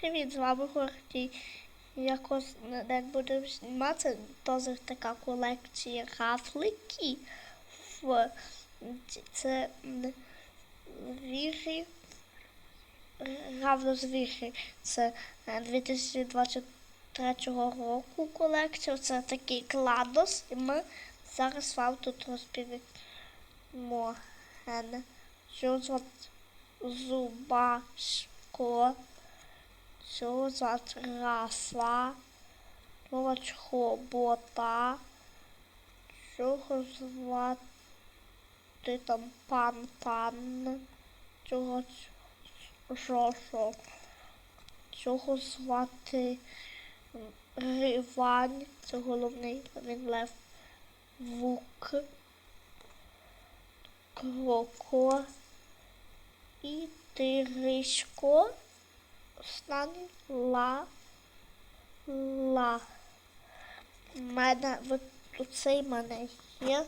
привіт, з вами Гордій. Якось на будемо знімати теж така колекція гафликів. Це м, звірі. Равно звірі. Це е, 2023 року колекція. Це такий кладос. І ми зараз вам тут розповімо. Е, Що звати Зубашко. Звати Рафа. Нова чобота. Цього звати там пан пан. Цього Жошо. Цього звати Ривань. Це головний він лев. Вук. Кроко. І Тиришко. Останній ла. Ла. У мене от цей мене є.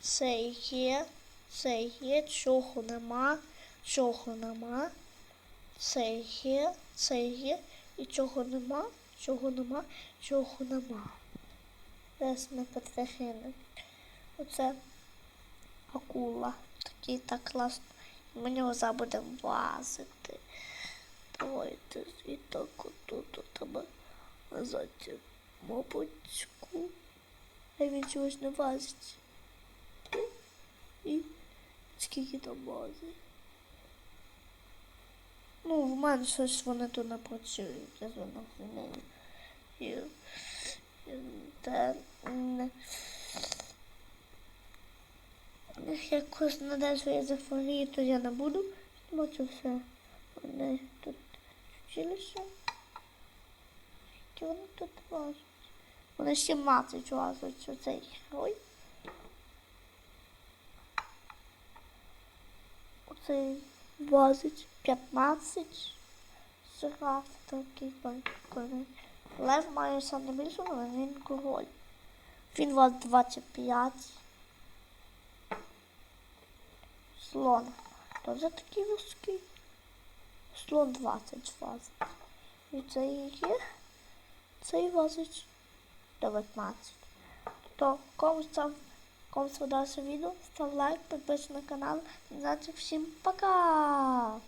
Це є. Це є. Чого нема. Чого нема. Це є. Це є. І чого нема. Чого нема. Чого нема. Зараз ми підтягнемо. Оце акула. Такий так класно. Ми нього забудемо влазити. Давайте і так отут треба назад мабутьку. А він чогось не влазить. І скільки там влазить. Ну, в мене щось вони тут не працюють, я звонок з нею. І, і, та, м, якось на день своєї зафорії, то я не буду. Бачу все. Вони тут вчилися. Які вони тут важать? Вони 17 важать, оцей герой. Оцей важить 15. Жираф такий прикольний. Лев має саме більше, але він король. Він вас 25. Слон. Тоже такий вузький. Слон 20 вазить. І цей є. Цей вазить 19. То комусь там комусь вдалося відео, став лайк, підписуйтесь на канал. І значить всім пока!